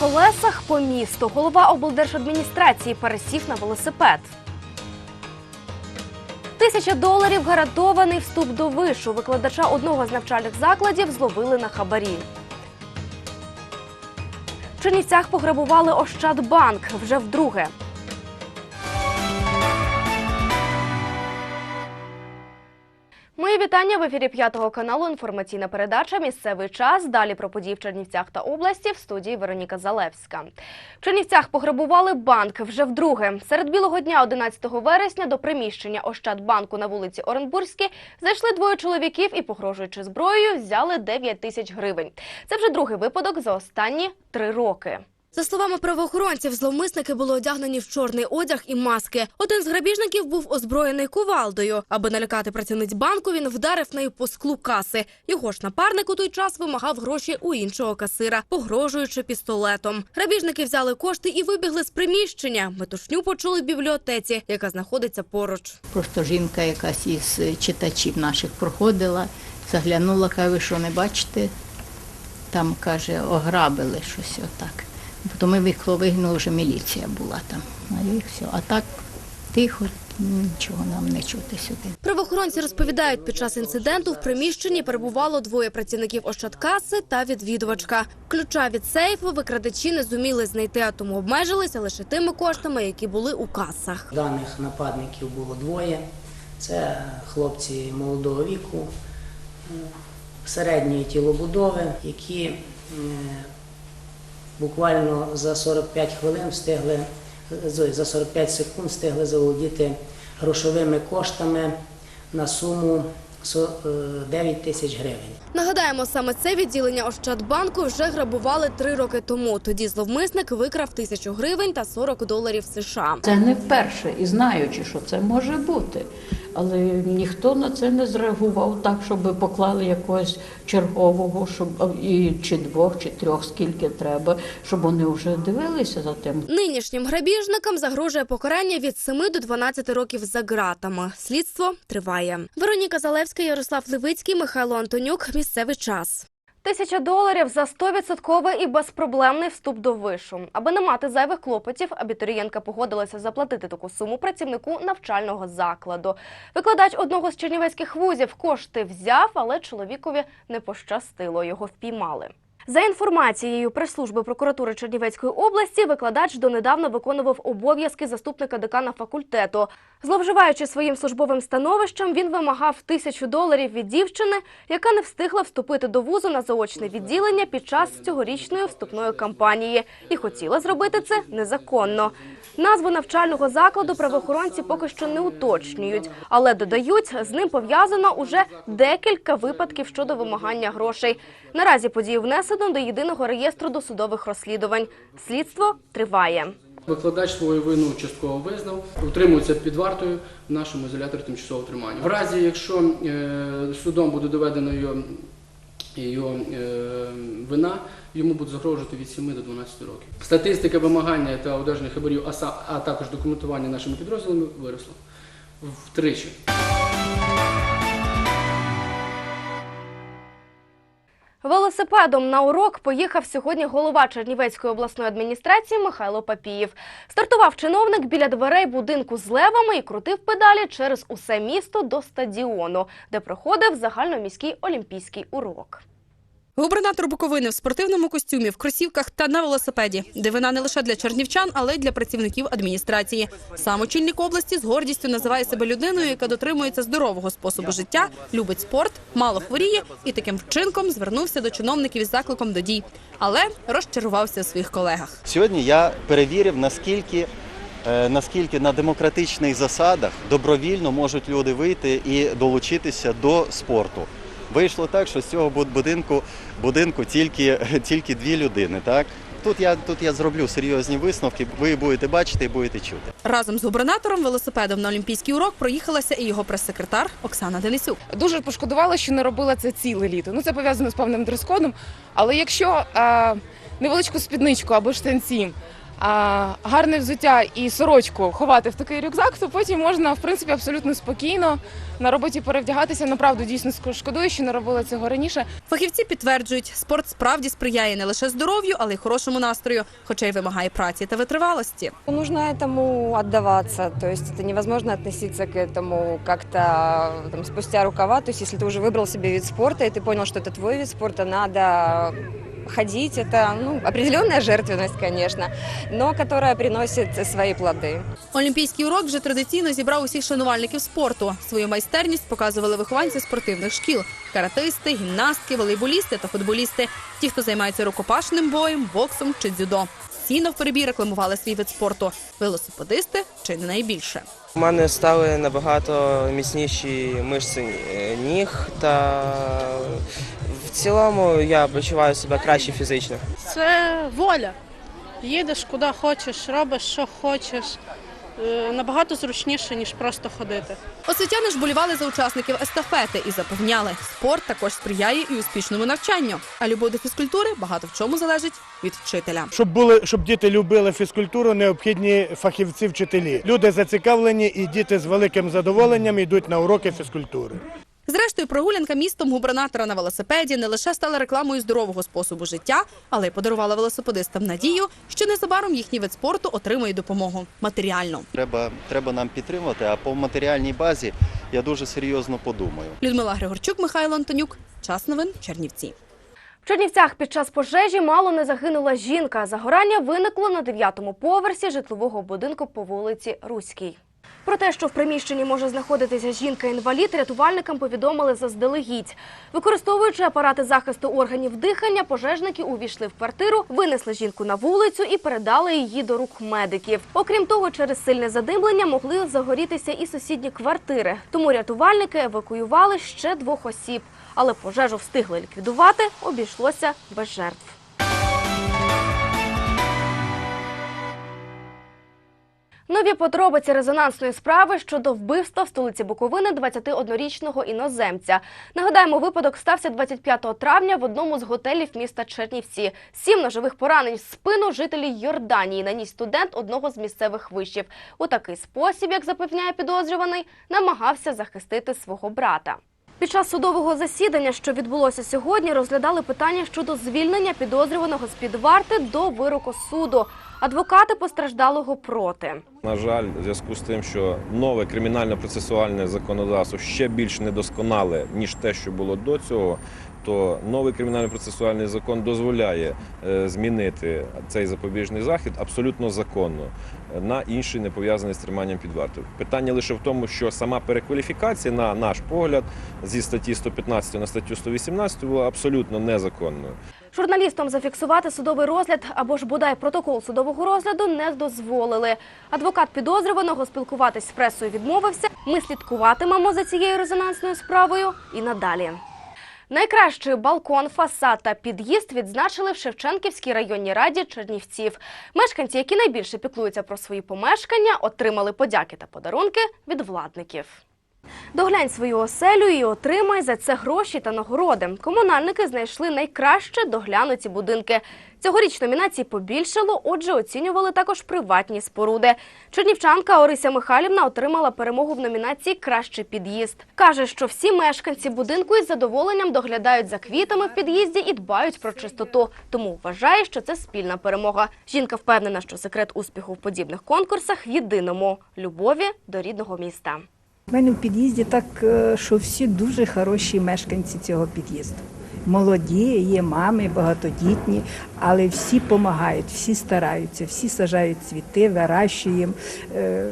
колесах по місту. Голова облдержадміністрації пересів на велосипед. Тисяча доларів гарантований вступ до вишу. Викладача одного з навчальних закладів зловили на хабарі. В Чернівцях пограбували Ощадбанк вже вдруге. Вітання в ефірі п'ятого каналу. Інформаційна передача Місцевий час. Далі про події в Чернівцях та області в студії Вероніка Залевська. В Чернівцях пограбували банк вже вдруге. Серед білого дня, 11 вересня, до приміщення Ощадбанку на вулиці Оренбурзькій зайшли двоє чоловіків і, погрожуючи зброєю, взяли 9 тисяч гривень. Це вже другий випадок за останні три роки. За словами правоохоронців, зловмисники були одягнені в чорний одяг і маски. Один з грабіжників був озброєний кувалдою. Аби налякати працівниць банку, він вдарив нею по склу каси. Його ж напарник у той час вимагав гроші у іншого касира, погрожуючи пістолетом. Грабіжники взяли кошти і вибігли з приміщення. Метушню почули в бібліотеці, яка знаходиться поруч. Просто жінка якась із читачів наших проходила, заглянула, каже, ви що не бачите? Там, каже, ограбили щось отак. Потім ми вихло вигнули, вже міліція була там. Ну, І все. А так тихо, нічого нам не чути сюди. Правоохоронці розповідають, під час інциденту в приміщенні перебувало двоє працівників Ощадкаси та відвідувачка. Ключа від сейфу викрадачі не зуміли знайти, а тому обмежилися лише тими коштами, які були у касах. Даних нападників було двоє. Це хлопці молодого віку, середньої тілобудови, які буквально за 45 хвилин встигли, за 45 секунд встигли заволодіти грошовими коштами на суму со- е, 9 тисяч гривень. Нагадаємо, саме це відділення Ощадбанку вже грабували три роки тому. Тоді зловмисник викрав тисячу гривень та 40 доларів США. Це не вперше і знаючи, що це може бути. Але ніхто на це не зреагував так, щоб поклали якогось чергового, щоб і чи двох, чи трьох, скільки треба, щоб вони вже дивилися за тим. Нинішнім грабіжникам загрожує покарання від 7 до 12 років за ґратами. Слідство триває. Вероніка Залевська, Ярослав Левицький, Михайло Антонюк. Місцевий час. Тисяча доларів за 100% і безпроблемний вступ до вишу. Аби не мати зайвих клопотів, абітурієнтка погодилася заплатити таку суму працівнику навчального закладу. Викладач одного з чернівецьких вузів кошти взяв, але чоловікові не пощастило. Його впіймали. За інформацією прес-служби прокуратури Чернівецької області, викладач донедавна виконував обов'язки заступника декана факультету. Зловживаючи своїм службовим становищем, він вимагав тисячу доларів від дівчини, яка не встигла вступити до вузу на заочне відділення під час цьогорічної вступної кампанії і хотіла зробити це незаконно. Назву навчального закладу правоохоронці поки що не уточнюють, але додають, з ним пов'язано уже декілька випадків щодо вимагання грошей. Наразі подію внесено до єдиного реєстру досудових розслідувань. Слідство триває. Викладач свою вину частково визнав, утримується під вартою в нашому ізоляторі тимчасового тримання. В разі, якщо е, судом буде доведено його, його е, вина, йому буде загрожувати від 7 до 12 років. Статистика вимагання та одержання хабарів, а, також документування нашими підрозділами виросла втричі. Велосипедом на урок поїхав сьогодні голова Чернівецької обласної адміністрації Михайло Папієв. Стартував чиновник біля дверей будинку з левами і крутив педалі через усе місто до стадіону, де проходив загальноміський олімпійський урок. Губернатор Буковини в спортивному костюмі, в кросівках та на велосипеді. Дивина не лише для чернівчан, але й для працівників адміністрації. Сам очільник області з гордістю називає себе людиною, яка дотримується здорового способу життя, любить спорт, мало хворіє і таким вчинком звернувся до чиновників із закликом до дій, але розчарувався у своїх колегах. Сьогодні я перевірив, наскільки, е, наскільки на демократичних засадах добровільно можуть люди вийти і долучитися до спорту. Вийшло так, що з цього буд- будинку, будинку тільки, тільки дві людини. Так? Тут, я, тут я зроблю серйозні висновки, ви будете бачити і будете чути. Разом з губернатором велосипедом на олімпійський урок проїхалася і його прес-секретар Оксана Денисюк. Дуже пошкодувала, що не робила це ціле літо. Ну це пов'язано з певним дрес-кодом. Але якщо е, невеличку спідничку або штанці а, гарне взуття і сорочку ховати в такий рюкзак, то потім можна в принципі абсолютно спокійно на роботі перевдягатися. Направду дійсно шкодую, що не робила цього раніше. Фахівці підтверджують, спорт справді сприяє не лише здоров'ю, але й хорошому настрою, хоча й вимагає праці та витривалості. Нужно этому отдаваться, то есть это невозможно относиться к этому как-то там, спустя рукава. То есть если ты уже выбрал себе вид спорта и ты понял, что это твой вид спорта, надо ходить. Это ну, определенная жертвенность, конечно, но которая приносит свои плоды. Олімпійський урок вже традиційно зібрав усіх шанувальників спорту. Свою майстерність показували вихованці спортивних шкіл: каратисти, гімнастки, волейболісти та футболісти, ті, хто займається рукопашним боєм, боксом чи дзюдо. Всі навперебій рекламували свій вид спорту. Велосипедисти чи не найбільше. У мене стали набагато міцніші мишці е, ніг, та в цілому я почуваю себе краще фізично. Це воля. Їдеш куди хочеш, робиш, що хочеш. Е, Набагато зручніше, ніж просто ходити. Освітяни ж болівали за учасників естафети і запевняли, спорт також сприяє і успішному навчанню. А любов до фізкультури багато в чому залежить від вчителя. Щоб були, щоб діти любили фізкультуру, необхідні фахівці вчителі. Люди зацікавлені, і діти з великим задоволенням йдуть на уроки фізкультури. Зрештою, прогулянка містом губернатора на велосипеді не лише стала рекламою здорового способу життя, але й подарувала велосипедистам надію, що незабаром їхній вид спорту отримує допомогу матеріальну. Треба, треба нам підтримати, а по матеріальній базі я дуже серйозно подумаю. Людмила Григорчук, Михайло Антонюк. Час новин Чернівці. В Чернівцях під час пожежі мало не загинула жінка. Загорання виникло на дев'ятому поверсі житлового будинку по вулиці Руській. Про те, що в приміщенні може знаходитися жінка-інвалід, рятувальникам повідомили заздалегідь. Використовуючи апарати захисту органів дихання, пожежники увійшли в квартиру, винесли жінку на вулицю і передали її до рук медиків. Окрім того, через сильне задимлення могли загорітися і сусідні квартири. Тому рятувальники евакуювали ще двох осіб. Але пожежу встигли ліквідувати, обійшлося без жертв. Нові подробиці резонансної справи щодо вбивства в столиці Буковини 21-річного іноземця. Нагадаємо, випадок стався 25 травня в одному з готелів міста Чернівці. Сім ножових поранень в спину жителі Йорданії наніс студент одного з місцевих вишів. У такий спосіб, як запевняє підозрюваний, намагався захистити свого брата. Під час судового засідання, що відбулося сьогодні, розглядали питання щодо звільнення підозрюваного з-під варти до вироку суду. Адвокати постраждалого проти. На жаль, в зв'язку з тим, що нове кримінально-процесуальне законодавство ще більш недосконале, ніж те, що було до цього, то новий кримінально-процесуальний закон дозволяє е, змінити цей запобіжний захід абсолютно законно на інший не пов'язаний з триманням під вартою. Питання лише в тому, що сама перекваліфікація, на наш погляд, зі статті 115 на статтю 118 була абсолютно незаконною. Журналістам зафіксувати судовий розгляд або ж бодай протокол судового розгляду не дозволили. Адвокат підозрюваного спілкуватись з пресою відмовився. Ми слідкуватимемо за цією резонансною справою і надалі. Найкращий балкон, фасад та під'їзд відзначили в Шевченківській районній раді Чернівців. Мешканці, які найбільше піклуються про свої помешкання, отримали подяки та подарунки від владників. Доглянь свою оселю і отримай за це гроші та нагороди. Комунальники знайшли найкраще доглянуті будинки. Цьогоріч номінацій побільшало, отже, оцінювали також приватні споруди. Чернівчанка Орися Михайлівна отримала перемогу в номінації Кращий під'їзд. Каже, що всі мешканці будинку із задоволенням доглядають за квітами в під'їзді і дбають про чистоту. Тому вважає, що це спільна перемога. Жінка впевнена, що секрет успіху в подібних конкурсах єдиному любові до рідного міста. У мене в під'їзді так, е, що всі дуже хороші мешканці цього під'їзду. Молоді, є мами, багатодітні, але всі допомагають, всі стараються, всі сажають цвіти, вирощуємо, е,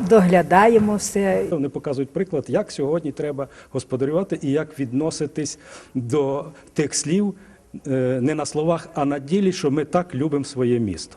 доглядаємо все. Вони показують приклад, як сьогодні треба господарювати і як відноситись до тих слів е, не на словах, а на ділі, що ми так любимо своє місто.